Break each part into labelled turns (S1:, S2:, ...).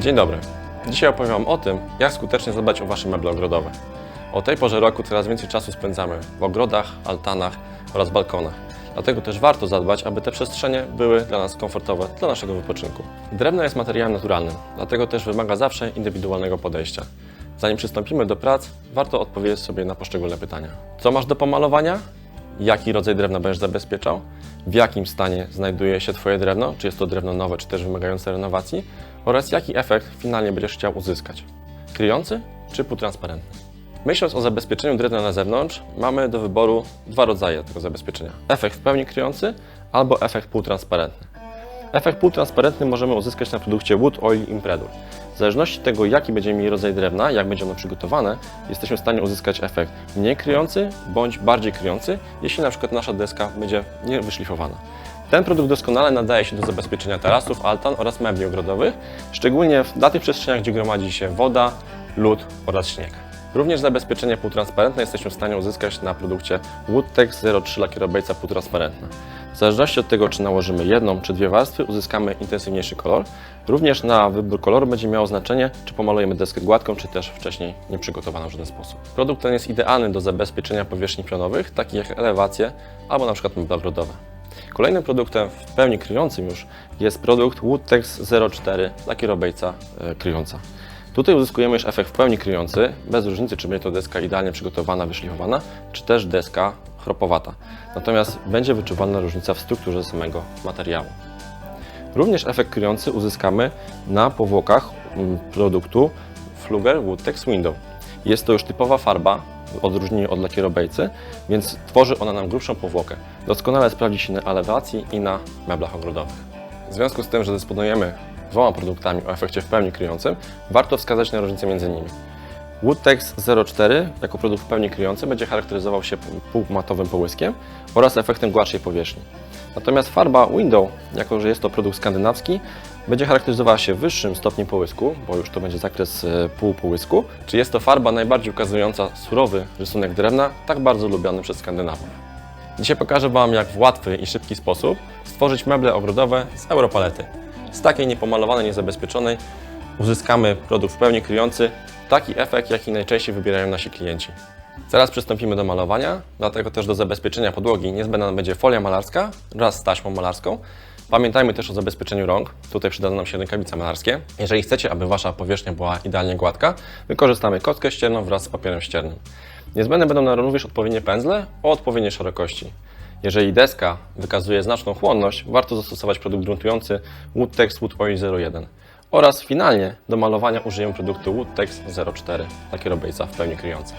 S1: Dzień dobry. Dzisiaj opowiem Wam o tym, jak skutecznie zadbać o Wasze meble ogrodowe. O tej porze roku coraz więcej czasu spędzamy w ogrodach, altanach oraz balkonach. Dlatego też warto zadbać, aby te przestrzenie były dla nas komfortowe, dla naszego wypoczynku. Drewno jest materiałem naturalnym, dlatego też wymaga zawsze indywidualnego podejścia. Zanim przystąpimy do prac, warto odpowiedzieć sobie na poszczególne pytania. Co masz do pomalowania? Jaki rodzaj drewna będziesz zabezpieczał? W jakim stanie znajduje się Twoje drewno? Czy jest to drewno nowe, czy też wymagające renowacji? Oraz jaki efekt finalnie będziesz chciał uzyskać? Kryjący czy półtransparentny? Myśląc o zabezpieczeniu drewna na zewnątrz, mamy do wyboru dwa rodzaje tego zabezpieczenia. Efekt w pełni kryjący albo efekt półtransparentny. Efekt półtransparentny możemy uzyskać na produkcie Wood Oil Impredur. W zależności od tego, jaki będziemy mieli rodzaj drewna, jak będzie ono przygotowane, jesteśmy w stanie uzyskać efekt mniej kryjący bądź bardziej kryjący, jeśli na przykład nasza deska będzie niewyszlifowana. Ten produkt doskonale nadaje się do zabezpieczenia tarasów, altan oraz mebli ogrodowych, szczególnie w- tych przestrzeniach, gdzie gromadzi się woda, lód oraz śnieg. Również zabezpieczenie półtransparentne jesteśmy w stanie uzyskać na produkcie Woodtex 03 lakierobejca półtransparentna. W zależności od tego, czy nałożymy jedną czy dwie warstwy, uzyskamy intensywniejszy kolor. Również na wybór koloru będzie miało znaczenie, czy pomalujemy deskę gładką, czy też wcześniej nieprzygotowaną w żaden sposób. Produkt ten jest idealny do zabezpieczenia powierzchni pionowych, takich jak elewacje albo na przykład meble ogrodowe. Kolejnym produktem w pełni kryjącym już jest produkt Woodtex 04 lakierobejca e, kryjąca. Tutaj uzyskujemy już efekt w pełni kryjący, bez różnicy czy będzie to deska idealnie przygotowana, wyszlifowana, czy też deska chropowata. Natomiast będzie wyczuwalna różnica w strukturze samego materiału. Również efekt kryjący uzyskamy na powłokach mm, produktu Fluger Woodtex Window. Jest to już typowa farba, w odróżnieniu od lakierobejcy, więc tworzy ona nam grubszą powłokę. Doskonale sprawdzi się na elewacji i na meblach ogrodowych. W związku z tym, że dysponujemy dwoma produktami o efekcie w pełni kryjącym, warto wskazać na różnicę między nimi. Woodtex 04 jako produkt w pełni kryjący będzie charakteryzował się półmatowym połyskiem oraz efektem gładszej powierzchni. Natomiast farba Window, jako że jest to produkt skandynawski, będzie charakteryzowała się wyższym stopniem połysku, bo już to będzie zakres e, półpołysku. Czy jest to farba najbardziej ukazująca surowy rysunek drewna, tak bardzo lubiany przez Skandynawów. Dzisiaj pokażę Wam, jak w łatwy i szybki sposób stworzyć meble ogrodowe z Europalety. Z takiej niepomalowanej, niezabezpieczonej uzyskamy produkt w pełni kryjący taki efekt, jaki najczęściej wybierają nasi klienci. Zaraz przystąpimy do malowania, dlatego też do zabezpieczenia podłogi niezbędna będzie folia malarska wraz z taśmą malarską. Pamiętajmy też o zabezpieczeniu rąk. Tutaj przydadzą nam się rękawice malarskie. Jeżeli chcecie, aby Wasza powierzchnia była idealnie gładka, wykorzystamy kostkę ścierną wraz z papierem ściernym. Niezbędne będą nam również odpowiednie pędzle o odpowiedniej szerokości. Jeżeli deska wykazuje znaczną chłonność, warto zastosować produkt gruntujący Woodtex Wood Oil 01. Oraz finalnie do malowania użyjemy produktu Woodtex 04, lakierobejca w pełni kryjąca.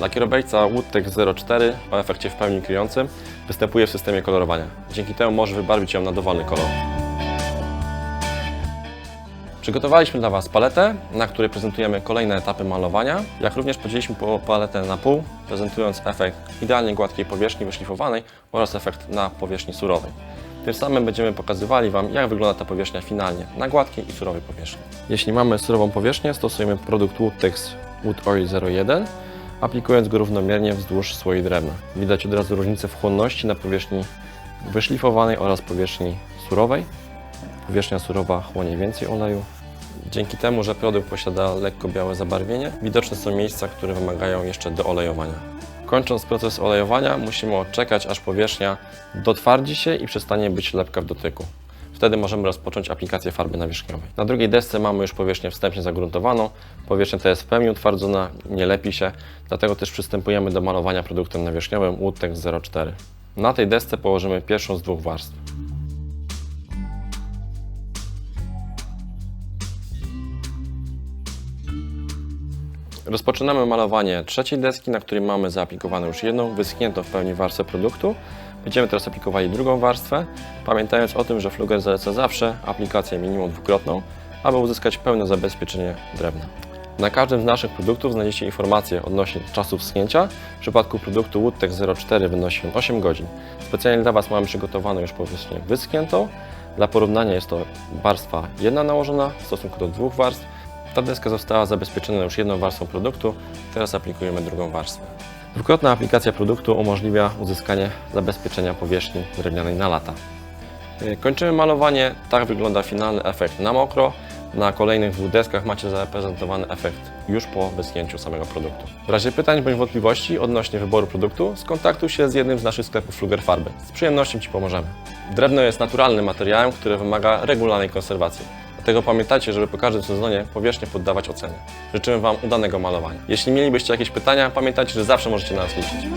S1: Lakierobejca Woodtex 04 o efekcie w pełni kryjącym występuje w systemie kolorowania. Dzięki temu możesz wybarwić ją na dowolny kolor. Przygotowaliśmy dla Was paletę, na której prezentujemy kolejne etapy malowania, jak również podzieliliśmy po- paletę na pół, prezentując efekt idealnie gładkiej powierzchni wyszlifowanej oraz efekt na powierzchni surowej. Tym samym będziemy pokazywali Wam, jak wygląda ta powierzchnia finalnie na gładkiej i surowej powierzchni. Jeśli mamy surową powierzchnię, stosujemy produkt Woodtex Wood Oil 01, aplikując go równomiernie wzdłuż słoi drewna. Widać od razu różnicę w chłonności na powierzchni wyszlifowanej oraz powierzchni surowej. Powierzchnia surowa chłonie więcej oleju. Dzięki temu, że produkt posiada lekko białe zabarwienie, widoczne są miejsca, które wymagają jeszcze doolejowania. Kończąc proces olejowania, musimy odczekać, aż powierzchnia dotwardzi się i przestanie być lepka w dotyku. Wtedy możemy rozpocząć aplikację farby nawierzchniowej. Na drugiej desce mamy już powierzchnię wstępnie zagruntowaną. Powierzchnia ta jest w pełni utwardzona, nie lepi się, dlatego też przystępujemy do malowania produktem nawierzchniowym Woodtex 04. Na tej desce położymy pierwszą z dwóch warstw. Rozpoczynamy malowanie trzeciej deski, na której mamy zaaplikowaną już jedną, wyschniętą w pełni warstwę produktu. Będziemy teraz aplikowali drugą warstwę, pamiętając o tym, że Fluger zaleca zawsze aplikację minimum dwukrotną, aby uzyskać pełne zabezpieczenie drewna. Na każdym z naszych produktów znajdziecie informacje odnośnie czasu wschnięcia. W przypadku produktu Woodtex 04 wynosi on 8 godzin. Specjalnie dla Was mamy przygotowaną już powierzchnię wyschniętą. Dla porównania jest to warstwa jedna nałożona w stosunku do dwóch warstw. Ta deska została zabezpieczona już jedną warstwą produktu, teraz aplikujemy drugą warstwę. Dwukrotna aplikacja produktu umożliwia uzyskanie zabezpieczenia powierzchni drewnianej na lata. Yy, Kończymy malowanie, tak wygląda finalny efekt na mokro. Na kolejnych dwóch deskach macie zaprezentowany efekt już po wyschnięciu samego produktu. W razie pytań bądź wątpliwości odnośnie wyboru produktu, skontaktuj się z jednym z naszych sklepów Fluger Farby. Z przyjemnością Ci pomożemy. Drewno jest naturalnym materiałem, który wymaga regularnej konserwacji. Dlatego pamiętajcie, żeby po każdym sezonie powierzchnię poddawać ocenie. Życzymy Wam udanego malowania. Jeśli mielibyście jakieś pytania, pamiętajcie, że zawsze możecie na nas liczyć.